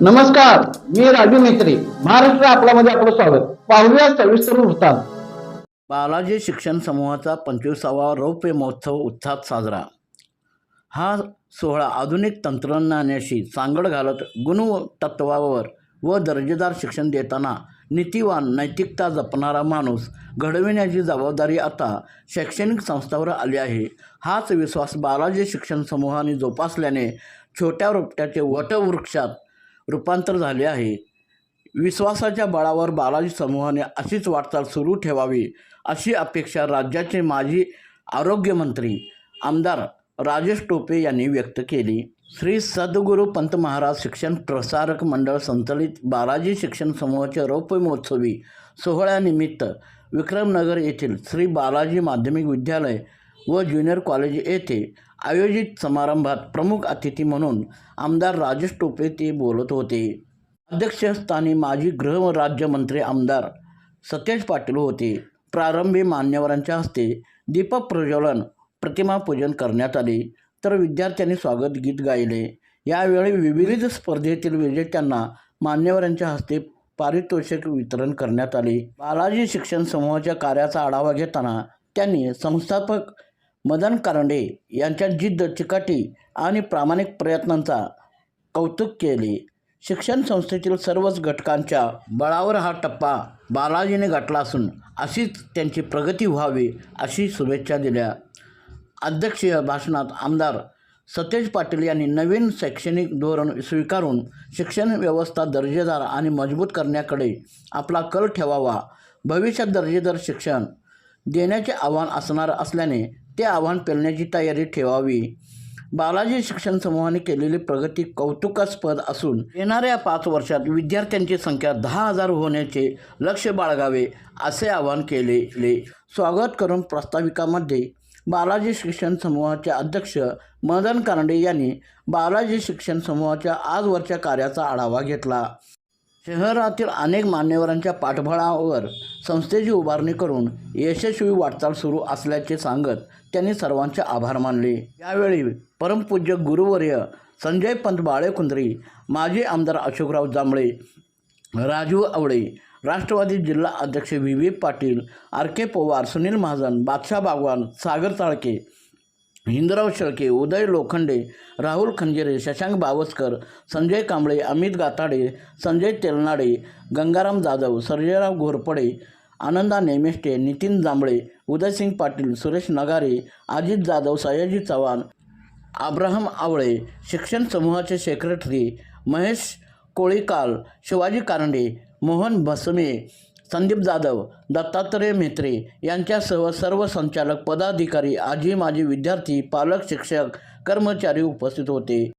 नमस्कार मी राजू मेत्री महाराष्ट्र आपल्यामध्ये आपलं स्वागत. पाहूया सविस्तर वृत्तांत. बालाजी शिक्षण समूहाचा पंचवीसावा रौप्य महोत्सव उत्साहात साजरा. हा सोहळा आधुनिक तंत्रज्ञानाशी सांगड घालत गुणतत्वावर व दर्जेदार शिक्षण देताना नीतिवान नैतिकता जपणारा माणूस घडविण्याची जबाबदारी आता शैक्षणिक संस्थांवर आली आहे. हाच विश्वास बालाजी शिक्षण समूहाने जोपासल्याने छोट्या रोपट्याचे वटवृक्षात रूपांतर झाले आहे. विश्वासाच्या बळावर बालाजी समूहाने अशीच वाटचाल सुरू ठेवावी अशी अपेक्षा राज्याचे माजी आरोग्यमंत्री आमदार राजेश टोपे यांनी व्यक्त केली. श्री सद्गुरू पंत महाराज शिक्षण प्रसारक मंडळ संचलित बालाजी शिक्षण समूहाच्या रौप्य महोत्सवी सोहळ्यानिमित्त विक्रमनगर येथील श्री बालाजी माध्यमिक विद्यालय व ज्युनियर कॉलेज येथे आयोजित समारंभात प्रमुख अतिथी म्हणून आमदार राजेश टोपे ते बोलत होते. अध्यक्षस्थानी माजी गृह राज्यमंत्री आमदार सतेज पाटील होते. प्रारंभी मान्यवरांच्या हस्ते दीपक प्रज्वलन प्रतिमा पूजन करण्यात आले. तर विद्यार्थ्यांनी स्वागत गीत गायले. यावेळी विविध स्पर्धेतील विजेत्यांना मान्यवरांच्या हस्ते पारितोषिक वितरण करण्यात आले. बालाजी शिक्षण समूहाच्या कार्याचा आढावा घेताना त्यांनी संस्थापक मदन कारंडे यांच्या जिद्द चिकाटी आणि प्रामाणिक प्रयत्नांचा कौतुक केले. शिक्षण संस्थेतील सर्वच घटकांच्या बळावर हा टप्पा बालाजीने गाठला असून अशीच त्यांची प्रगती व्हावी अशी शुभेच्छा दिल्या. अध्यक्षीय भाषणात आमदार सतेज पाटील यांनी नवीन शैक्षणिक धोरण स्वीकारून शिक्षण व्यवस्था दर्जेदार आणि मजबूत करण्याकडे आपला कल ठेवावा. भविष्यात दर्जेदार शिक्षण देण्याचे आव्हान असणार असल्याने ते आव्हान पेलण्याची तयारी ठेवावी. बालाजी शिक्षण समूहाने केलेली प्रगती कौतुकास्पद असून येणाऱ्या पाच वर्षात विद्यार्थ्यांची संख्या दहा हजार होण्याचे लक्ष बाळगावे असे आवाहन केलेले स्वागत करून प्रास्ताविकामध्ये बालाजी शिक्षण समूहाचे अध्यक्ष मदन कानडे यांनी बालाजी शिक्षण समूहाच्या आजवरच्या कार्याचा आढावा घेतला. शहरातील अनेक मान्यवरांच्या पाठबळावर संस्थेची उभारणी करून यशस्वी वाटचाल सुरू असल्याचे सांगत त्यांनी सर्वांचे आभार मानले. यावेळी परमपूज्य गुरुवर्य संजय पंत बाळेकुंद्री माजी आमदार अशोकराव जांभळे राजू आवळे राष्ट्रवादी जिल्हा अध्यक्ष V V Patil R K Pawar Sunil Mahajan Badshah Bagwan Sagar Talke Hindrao Shelke Uday Lokhande Rahul Khanjire Shashank Bawaskar Sanjay Kamble Amit Gatade Sanjay Telnade Gangaram Jadhav Sarjerao Ghorpade Ananda Nemishte Nitin Jambhale Udaysing Patil Suresh Nagare Ajit Jadhav Sayaji Chavan Abraham Awale शिक्षण समूहाचे secretary Mahesh Kolikal Shivaji Karande Mohan Bhasme Sandeep Jadhav Dattatray Mhetre यांच्यासह सर्व संचालक पदाधिकारी आजी माजी विद्यार्थी पालक शिक्षक कर्मचारी उपस्थित होते.